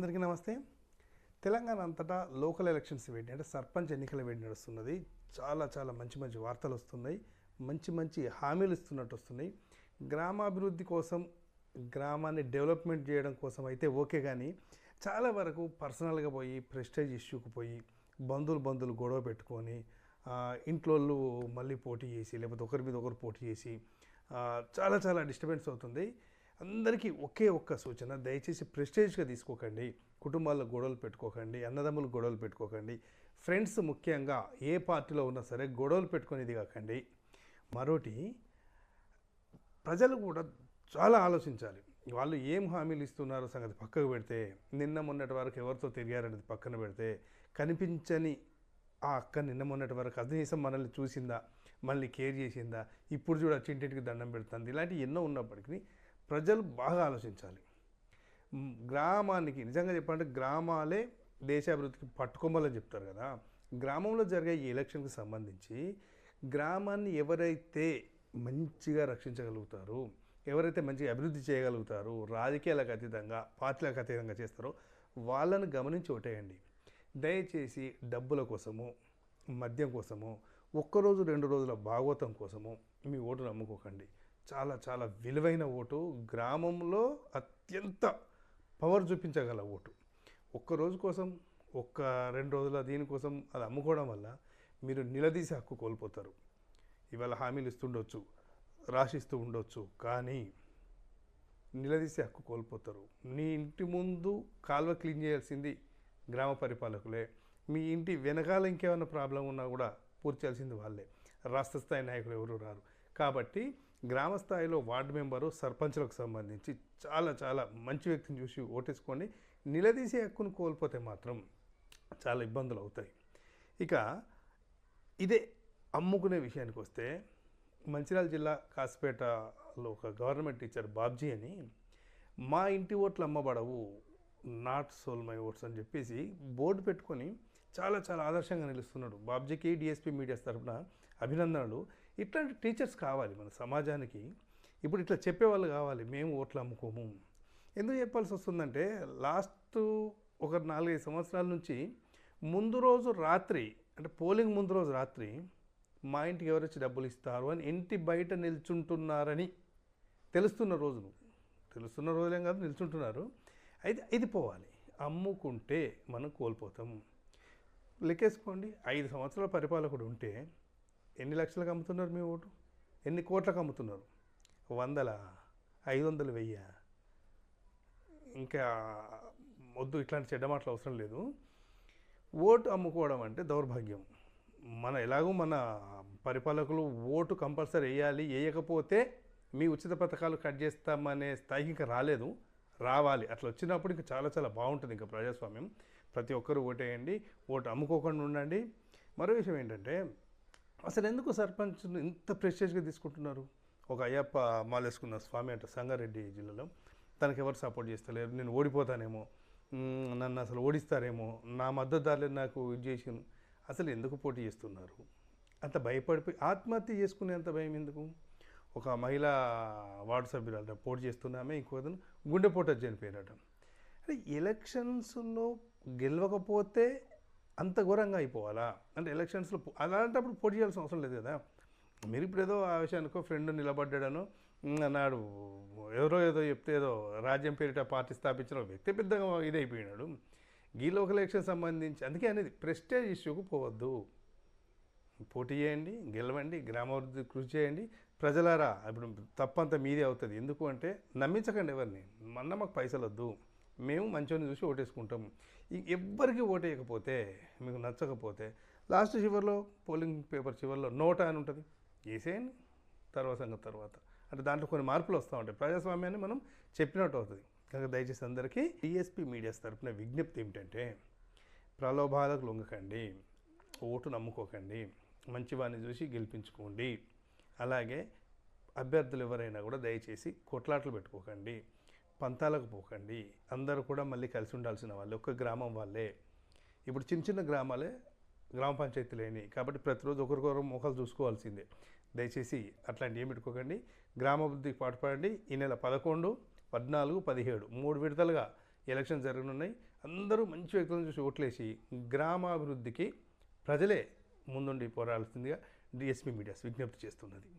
అందరికీ నమస్తే. తెలంగాణ అంతటా లోకల్ ఎలక్షన్స్ వేడి అంటే సర్పంచ్ ఎన్నికల వేడి నడుస్తున్నది. చాలా చాలా మంచి మంచి వార్తలు వస్తున్నాయి. మంచి మంచి హామీలు ఇస్తున్నట్టు వస్తున్నాయి. గ్రామాభివృద్ధి కోసం గ్రామాన్ని డెవలప్మెంట్ చేయడం కోసం అయితే ఓకే కానీ చాలా వరకు పర్సనల్గా పోయి ప్రెస్టేజ్ ఇష్యూకి పోయి బంధువులు బంధువులు గొడవ పెట్టుకొని ఇంట్లోళ్ళు ఇంట్లో మళ్ళీ పోటీ చేసి లేకపోతే ఒకరి మీద ఒకరు పోటీ చేసి చాలా చాలా డిస్టర్బెన్స్ అవుతుంది. అందరికీ ఒకే ఒక్క సూచన దయచేసి ప్రెస్టేజ్గా తీసుకోకండి. కుటుంబాల్లో గొడవలు పెట్టుకోకండి అన్నదమ్ములు గొడవలు పెట్టుకోకండి. ఫ్రెండ్స్ ముఖ్యంగా ఏ పార్టీలో ఉన్నా సరే గొడవలు పెట్టుకునేది కాకండి. మరోటి ప్రజలు కూడా చాలా ఆలోచించాలి. వాళ్ళు ఏం హామీలు ఇస్తున్నారో సంగతి పక్కకు పెడితే నిన్న మొన్నటి వరకు ఎవరితో తిరిగారనేది పక్కన పెడితే కనిపించని ఆ అక్క నిన్న మొన్నటి వరకు అదేసం మనల్ని చూసిందా? మనల్ని కేర్ చేసిందా? ఇప్పుడు చూడ చింటింటికి దండం పెడుతుంది. ఇలాంటివి ఎన్నో ఉన్నప్పటికీ ప్రజలు బాగా ఆలోచించాలి. గ్రామానికి నిజంగా చెప్పాలంటే గ్రామాలే దేశాభివృద్ధికి పట్టుకోమని చెప్తారు కదా. గ్రామంలో జరిగే ఈ ఎలక్షన్కి సంబంధించి గ్రామాన్ని ఎవరైతే మంచిగా రక్షించగలుగుతారు ఎవరైతే మంచిగా అభివృద్ధి చేయగలుగుతారో రాజకీయాలకు అతీతంగా పార్టీలకు అతీతంగా చేస్తారో వాళ్ళని గమనించి ఓటేయండి. దయచేసి డబ్బుల కోసము మద్యం కోసము ఒక్కరోజు రెండు రోజుల భాగవతం కోసము మీ ఓటు నమ్ముకోకండి. చాలా చాలా విలువైన ఓటు గ్రామంలో అత్యంత పవర్ చూపించగల ఓటు. ఒక్క రోజు కోసం ఒక్క రెండు రోజుల దీనికోసం అది అమ్ముకోవడం వల్ల మీరు నిలదీసే హక్కు కోల్పోతారు. ఇవాళ హామీలు ఇస్తుండొచ్చు రాసిస్తూ ఉండొచ్చు కానీ నిలదీసే హక్కు కోల్పోతారు. నీ ఇంటి ముందు కాలువ క్లీన్ చేయాల్సింది గ్రామ పరిపాలకులే. మీ ఇంటి వెనకాల ఇంకేమైనా ప్రాబ్లం ఉన్నా కూడా పూర్తి చేయాల్సింది వాళ్ళే. రాష్ట్ర స్థాయి నాయకులు ఎవరు రారు. కాబట్టి గ్రామ స్థాయిలో వార్డు మెంబరు సర్పంచులకు సంబంధించి చాలా చాలా మంచి వ్యక్తిని చూసి ఓటేసుకోండి నిలదీసే హక్కును కోల్పోతే మాత్రం చాలా ఇబ్బందులు అవుతాయి. ఇక ఇదే అమ్ముకునే విషయానికి వస్తే మంచిర్యాల జిల్లా కాసిపేటలో ఒక గవర్నమెంట్ టీచర్ బాబ్జీ అని మా ఇంటి ఓట్లు అమ్మబడవు నాట్ సోల్ మై ఓట్స్ అని చెప్పేసి బోర్డు పెట్టుకొని చాలా చాలా ఆదర్శంగా నిలుస్తున్నాడు. బాబ్జీకి డిఎస్పీ మీడియాస్ తరఫున అభినందనలు. ఇట్లాంటి టీచర్స్ కావాలి మన సమాజానికి. ఇప్పుడు ఇట్లా చెప్పేవాళ్ళు కావాలి. మేము ఓట్లు అమ్ముకోము. ఎందుకు చెప్పాల్సి వస్తుందంటే లాస్ట్ ఒక నాలుగైదు సంవత్సరాల నుంచి ముందు రోజు రాత్రి అంటే పోలింగ్ ముందు రోజు రాత్రి మా ఇంటికి ఎవరొచ్చి డబ్బులు ఇస్తారు అని ఇంటి బయట నిల్చుంటున్నారని తెలుస్తున్న రోజులు తెలుస్తున్న రోజులేం కాదు నిల్చుంటున్నారు. అయితే ఇది పోవాలి. అమ్ముకుంటే మనం కోల్పోతాం. లెక్కేసుకోండి ఐదు సంవత్సరాల పరిపాలకుడు ఉంటే ఎన్ని లక్షలకు అమ్ముతున్నారు మీ ఓటు? ఎన్ని కోట్లకు అమ్ముతున్నారు? వందల ఐదు వందలు వెయ్య. ఇంకా వద్దు ఇట్లాంటి చెడ్డ మాటలు అవసరం లేదు. ఓటు అమ్ముకోవడం అంటే దౌర్భాగ్యం. మన ఎలాగో మన పరిపాలకులు ఓటు కంపల్సరీ వేయాలి వేయకపోతే మీ ఉచిత పథకాలు కట్ చేస్తామనే స్థాయికి ఇంకా రాలేదు. రావాలి. అట్లా వచ్చినప్పుడు ఇంకా చాలా చాలా బాగుంటుంది ఇంకా ప్రజాస్వామ్యం. ప్రతి ఒక్కరు ఓటేయండి. ఓటు అమ్ముకోకుండా ఉండండి. మరో విషయం ఏంటంటే అసలు ఎందుకు సర్పంచ్ను ఇంత ప్రెస్టేజ్గా తీసుకుంటున్నారు? ఒక అయ్యప్ప మాలేసుకున్న స్వామి అంట సంగారెడ్డి జిల్లాలో. తనకి ఎవరు సపోర్ట్ చేస్తలేరు? నేను ఓడిపోతానేమో. నన్ను అసలు ఓడిస్తారేమో? నా మద్దతుదారులు నాకు ఇది చేసి అసలు ఎందుకు పోటీ చేస్తున్నారు? అంత భయపడిపోయి ఆత్మహత్య చేసుకునేంత భయం ఎందుకు? ఒక మహిళా వార్డు సభ్యురాలు పోటీ చేస్తున్నామే ఇంకోదను గుండెపోటు వచ్చి అంటే ఎలక్షన్స్లో గెలవకపోతే అంత ఘోరంగా అయిపోవాలా? అంటే ఎలక్షన్స్లో అలాంటప్పుడు పోటీ చేయాల్సిన అవసరం లేదు కదా? మీరు ఇప్పుడు ఏదో ఆ విషయానికో ఫ్రెండ్ నిలబడ్డాడను అన్నాడు ఎవరో ఏదో చెప్తే ఏదో రాజ్యం పేరిట పార్టీ స్థాపించిన వ్యక్తి పెద్దగా ఇదైపోయినాడు. ఈ లోకల్ ఎలక్షన్ సంబంధించి అందుకే అనేది ప్రెస్టేజ్ ఇష్యూకు పోవద్దు. పోటీ చేయండి గెలవండి గ్రామాభివృద్ధి కృషి చేయండి. ప్రజలారా ఇప్పుడు తప్పంతా మీదే అవుతుంది. ఎందుకు అంటే నమ్మించకండి ఎవరిని. మొన్న మాకు పైసలు వద్దు మేము మంచోని చూసి ఓటేసుకుంటాం ఈ- ఎవ్వరికి ఓటేయకపోతే మీకు నచ్చకపోతే లాస్ట్ చివరిలో పోలింగ్ పేపర్ చివరిలో నోటా అని ఉంటుంది. వేసేయండి. తర్వాత సంగతి తర్వాత. అంటే దాంట్లో కొన్ని మార్పులు వస్తూ ఉంటాయి. ప్రజాస్వామ్యాన్ని మనం చెప్పినట్టు అవుతుంది. కనుక దయచేసి అందరికీ డిఎస్పీ మీడియాస్ తరపున విజ్ఞప్తి ఏమిటంటే ప్రలోభాలకు లొంగకండి. ఓటు నమ్ముకోకండి. మంచివాడిని చూసి గెలిపించుకోండి. అలాగే అభ్యర్థులు ఎవరైనా కూడా దయచేసి కొట్లాటలు పెట్టుకోకండి. పంతాలకు పోకండి. అందరూ కూడా మళ్ళీ కలిసి ఉండాల్సిన వాళ్ళే. ఒక్క గ్రామం వాళ్ళే. ఇప్పుడు చిన్న చిన్న గ్రామాలే గ్రామ పంచాయతీలు కాబట్టి ప్రతిరోజు ఒకరికొకరు మొఖాలు చూసుకోవాల్సిందే. దయచేసి అట్లాంటి ఏమి పెట్టుకోకండి. గ్రామాభివృద్ధికి పాటుపడండి. ఈ నెల పదకొండు పద్నాలుగు పదిహేడు మూడు విడతలుగా ఎలక్షన్ జరగనున్నాయి. అందరూ మంచి వ్యక్తులను చూసి ఓట్లేసి గ్రామాభివృద్ధికి ప్రజలే ముందుండి పోరాడాల్సిందిగా డిఎస్పీ మీడియాస్ విజ్ఞప్తి చేస్తున్నది.